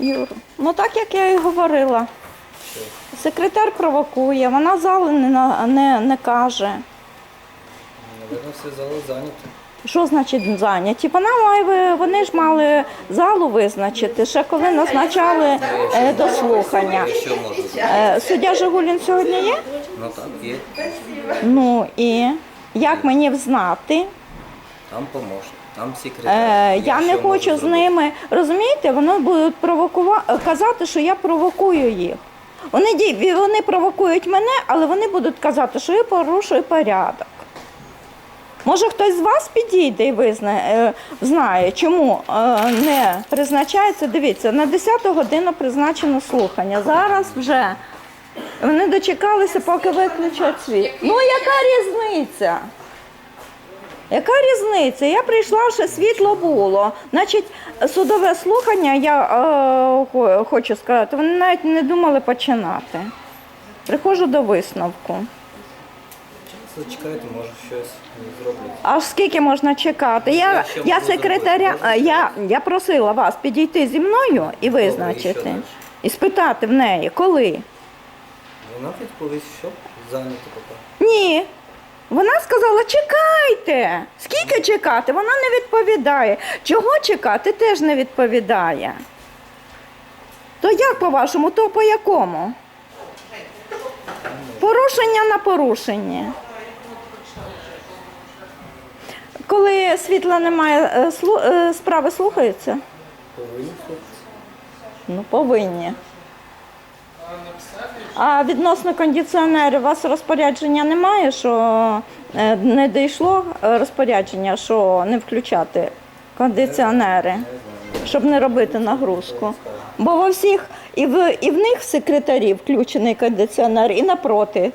Юр, ну так як я і говорила. Що? Секретар провокує, вона зали не, на- не, не каже. Наверно, всі зали зайняті. Що значить зайняті? Вона має, вони ж мали залу визначити, ще коли назначали е, до слухання. Що? Е, суддя Жигулін сьогодні є? Ну так, є. Ну і як мені взнати? Там помощник, там секретар. Е, я не хочу з ними, розумієте, вони будуть провокувати, казати, що я провокую їх. Вони, вони провокують мене, але вони будуть казати, що я порушую порядок. Може, хтось з вас підійде і визнає, е, знає, чому е, не призначається. Дивіться, на 10 годину призначено слухання. Зараз вже вони дочекалися, поки виключать світ. Ну, яка різниця? Яка різниця? Я прийшла, ще світло було. Значить, судове слухання, я е, хочу сказати, вони навіть не думали починати. Приходжу до висновку. Зачекайте, може щось не зроблять. Аж скільки можна чекати? Я, Я ще я можу секретаря, зробити. е, я, я просила вас підійти зі мною і визначити. далі? І спитати в неї, коли. Вона відповість, що зайняті поки. Ні. Вона сказала, чекайте. Скільки чекати? Вона не відповідає. Чого чекати, теж не відповідає. То як по-вашому, то по якому? Порушення на порушення. Коли світла немає, е, слу- е, справи слухаються? Повинні. Ну, повинні. А відносно кондиціонерів у вас розпорядження немає, що е, не дійшло розпорядження, що не включати кондиціонери, щоб не робити нагрузку. Бо во всіх і в, і в них в секретарі включений кондиціонер, і напроти